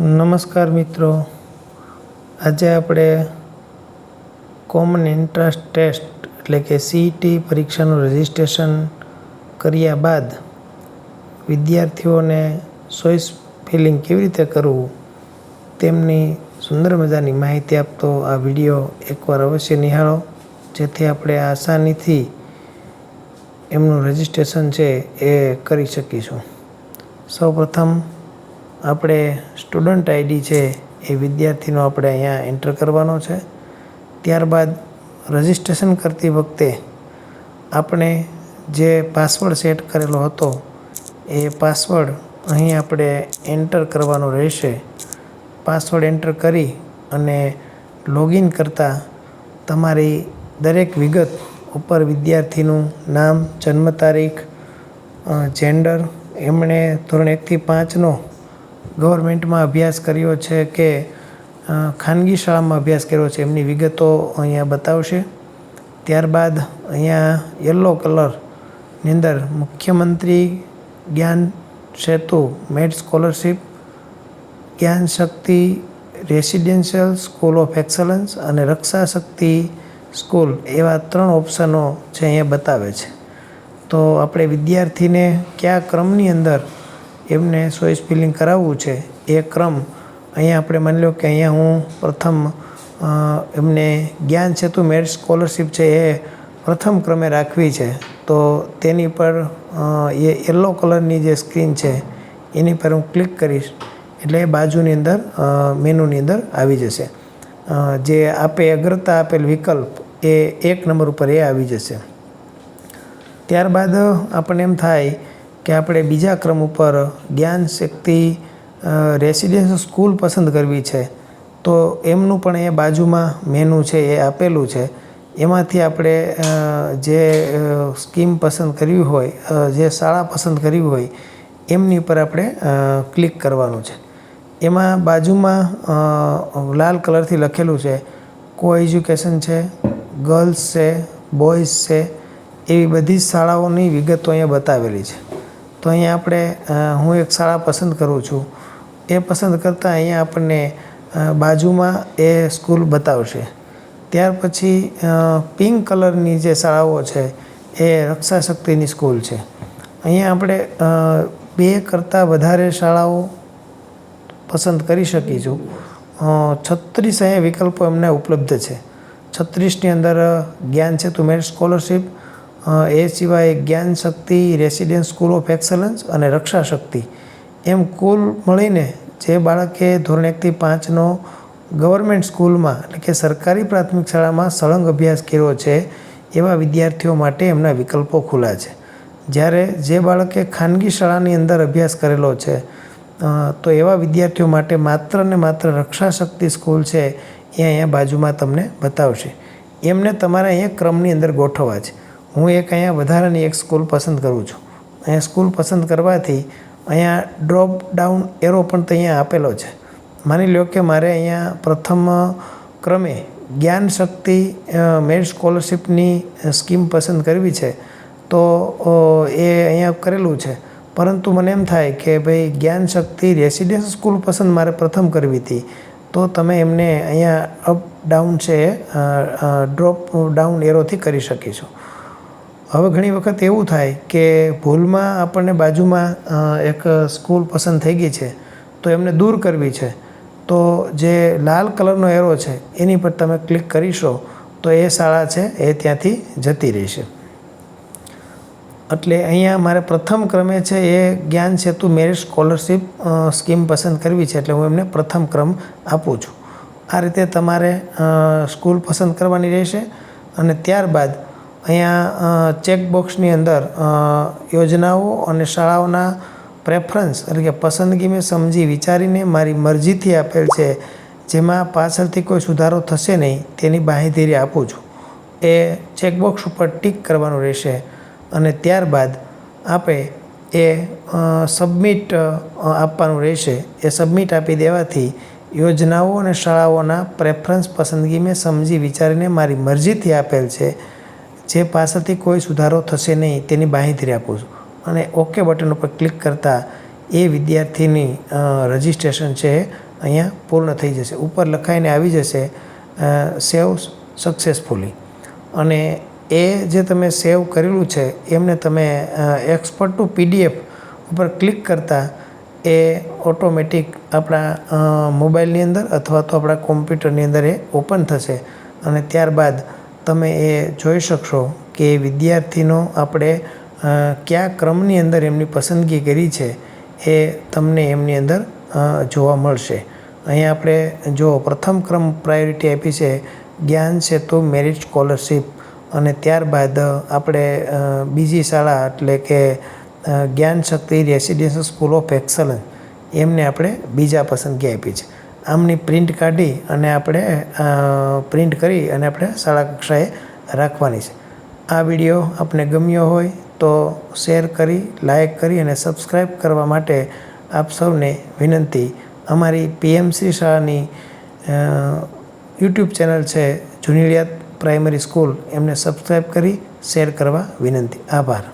નમસ્કાર મિત્રો. આજે આપણે કોમન એન્ટ્રાન્સ ટેસ્ટ એટલે કે સીઈટી પરીક્ષાનું રજિસ્ટ્રેશન કર્યા બાદ વિદ્યાર્થીઓને ચોઈસ ફિલિંગ કેવી રીતે કરવું તેમની સુંદર મજાની માહિતી આપતો આ વીડિયો એકવાર અવશ્ય નિહાળો, જેથી આપણે આસાનીથી એમનું રજિસ્ટ્રેશન છે એ કરી શકીશું. સૌપ્રથમ આપણે સ્ટુડન્ટ આઈડી છે એ વિદ્યાર્થીનો આપણે અહીંયા એન્ટર કરવાનો છે. ત્યારબાદ રજિસ્ટ્રેશન કરતી વખતે આપણે જે પાસવર્ડ સેટ કરેલો હતો એ પાસવર્ડ અહીં આપણે એન્ટર કરવાનો રહેશે. પાસવર્ડ એન્ટર કરી અને લોગિન કરતાં તમારી દરેક વિગત ઉપર વિદ્યાર્થીનું નામ, જન્મ તારીખ જેન્ડર એમણે ધોરણ એકથી પાંચનો ગવર્મેન્ટમાં અભ્યાસ કર્યો છે કે ખાનગી શાળામાં અભ્યાસ કર્યો છે, એમની વિગતો અહીંયા બતાવશે. ત્યારબાદ અહીંયા યલો કલરની અંદર મુખ્યમંત્રી જ્ઞાન સેતુ મેડ scholarship, Gyan Shakti residential school of excellence અને રક્ષા શક્તિ સ્કૂલ એવા ત્રણ ઓપ્શનો છે, અહીંયા બતાવે છે. તો આપણે વિદ્યાર્થીને કયા ક્રમની અંદર એમને ચોઈસ ફિલિંગ કરાવવું છે, એ ક્રમ અહીંયા આપણે માની લો કે અહીંયા હું પ્રથમ એમને જ્ઞાન સેતુ મેરિટ સ્કોલરશિપ છે એ પ્રથમ ક્રમે રાખવી છે. તો તેની પર એ યલો કલરની જે સ્ક્રીન છે, એની પર હું ક્લિક કરીશ એટલે એ બાજુની અંદર મેનુની અંદર આવી જશે. જે આપે અગ્રતા આપેલ વિકલ્પ એ એક નંબર ઉપર એ આવી જશે. ત્યારબાદ આપણને એમ થાય કે આપણે બીજા ક્રમ ઉપર જ્ઞાન શક્તિ રેસિડેન્સ સ્કૂલ પસંદ કરવી છે, તો એમનું પણ એ બાજુમાં મેનુ છે, એ આપેલું છે. એમાંથી આપણે જે સ્કીમ પસંદ કરવી હોય જે શાળા પસંદ કરવી હોય, એમની ઉપર આપણે ક્લિક કરવાનું છે. એમાં બાજુમાં લાલ કલરથી લખેલું છે કો એજ્યુકેશન છે, ગર્લ્સ છે બોયઝ છે, એવી બધી શાળાઓની વિગતો અહીંયા બતાવેલી છે. તો અહીંયા આપણે હું એક શાળા પસંદ કરું છું. એ પસંદ કરતાં અહીંયા આપણને બાજુમાં એ સ્કૂલ બતાવશે. ત્યાર પછી પિંક કલરની જે શાળાઓ છે એ રક્ષા શક્તિની સ્કૂલ છે. અહીંયા આપણે બે કરતાં વધારે શાળાઓ પસંદ કરી શકીશું છત્રીસ અહીંયા વિકલ્પો એમને ઉપલબ્ધ છે. છત્રીસની અંદર જ્ઞાન સેતુ મેરિટ સ્કોલરશિપ એ સિવાય Gyan Shakti, residence, school of excellence અને રક્ષા શક્તિ. એમ કુલ મળીને જે બાળકે ધોરણ એકથી પાંચનો ગવર્મેન્ટ સ્કૂલમાં એટલે કે સરકારી પ્રાથમિક શાળામાં સળંગ અભ્યાસ કર્યો છે, એવા વિદ્યાર્થીઓ માટે એમના વિકલ્પો ખુલ્લા છે. જ્યારે જે બાળકે ખાનગી શાળાની અંદર અભ્યાસ કરેલો છે તો એવા વિદ્યાર્થીઓ માટે માત્ર ને માત્ર રક્ષા શક્તિ સ્કૂલ છે એ અહીંયા બાજુમાં તમને બતાવશે. એમને તમારે અહીંયા ક્રમની અંદર ગોઠવવા છે. હું એક અહીંયા વધારાની એક સ્કૂલ પસંદ કરું છું. અહીંયા સ્કૂલ પસંદ કરવાથી અહીંયા ડ્રોપ ડાઉન એરો પણ અહીંયા આપેલો છે. માની લો કે મારે અહીંયા પ્રથમ ક્રમે જ્ઞાન શક્તિ મેરિટ સ્કોલરશિપની સ્કીમ પસંદ કરવી છે, તો એ અહીંયા કરેલું છે. પરંતુ મને એમ થાય કે ભાઈ જ્ઞાન શક્તિ રેસિડેન્સ સ્કૂલ પસંદ મારે પ્રથમ કરવી હતી, તો તમે એમને અહીંયા અપ ડાઉન છે ડ્રોપ ડાઉન એરોથી કરી શકીશું. હવે ઘણી વખત એવું થાય કે ભૂલમાં આપણને બાજુમાં એક સ્કૂલ પસંદ થઈ ગઈ છે, તો એમને દૂર કરવી છે. તો જે લાલ કલરનો એરો છે, એની પર તમે ક્લિક કરીશો તો એ શાળા છે, એ ત્યાંથી જતી રહેશે. એટલે અહીંયા મારે પ્રથમ ક્રમે છે એ જ્ઞાન સેતુ મેરિટ સ્કોલરશિપ સ્કીમ પસંદ કરવી છે, એટલે હું એમને પ્રથમ ક્રમ આપું છું. આ રીતે તમારે સ્કૂલ પસંદ કરવાની રહેશે અને ત્યારબાદ અહીંયા ચેકબોક્સની અંદર યોજનાઓ અને શાળાઓના પ્રેફરન્સ એટલે કે પસંદગી મેં સમજી વિચારીને મારી મરજીથી આપેલ છે, જેમાં પાછળથી કોઈ સુધારો થશે નહીં, તેની બાંહેધરી આપું છું. એ ચેકબોક્સ ઉપર ટીક કરવાનું રહેશે અને ત્યારબાદ આપે એ સબમિટ આપવાનું રહેશે. એ સબમિટ આપી દેવાથી યોજનાઓ અને શાળાઓના પ્રેફરન્સ પસંદગી મેં સમજી વિચારીને મારી મરજીથી આપેલ છે જે પાસેથી કોઈ સુધારો થશે નહીં, તેની બાંહેધરી આપું છું. અને ઓકે બટન ઉપર ક્લિક કરતાં એ વિદ્યાર્થીની રજિસ્ટ્રેશન છે અહીંયા પૂર્ણ થઈ જશે. ઉપર લખાઈને આવી જશે સેવ સક્સેસફુલી અને એ જે તમે સેવ કરેલું છે, એમને તમે એક્સપર્ટ ટુ પીડીએફ ઉપર ક્લિક કરતાં એ ઓટોમેટિક આપણા મોબાઈલની અંદર અથવા તો આપણા કોમ્પ્યુટરની અંદર એ ઓપન થશે. અને ત્યારબાદ તમે એ જોઈ શકશો કે વિદ્યાર્થીનો આપણે કયા ક્રમની અંદર એમની પસંદગી કરી છે એ તમને એમની અંદર જોવા મળશે. અહીંયા આપણે જો પ્રથમ ક્રમ પ્રાયોરિટી આપી છે, જ્ઞાન સેતુ મેરિટ સ્કોલરશિપ અને ત્યારબાદ આપણે બીજી શાળા એટલે કે Gyan Shakti residential school of excellence એમને આપણે બીજા પસંદગી આપી છે. આમની પ્રિન્ટ કાઢી અને આપણે પ્રિન્ટ કરી અને આપણે શાળા કક્ષાએ રાખવાની છે. આ વીડિયો આપને ગમ્યો હોય તો શેર કરી લાઇક કરી અને સબસ્ક્રાઈબ કરવા માટે આપ સૌને વિનંતી. અમારી પીએમસી શાળાની યુટ્યુબ ચેનલ છે જુનિલિયાત પ્રાઇમરી સ્કૂલ. એમને સબસ્ક્રાઈબ કરી, શેર કરવા વિનંતી. આભાર.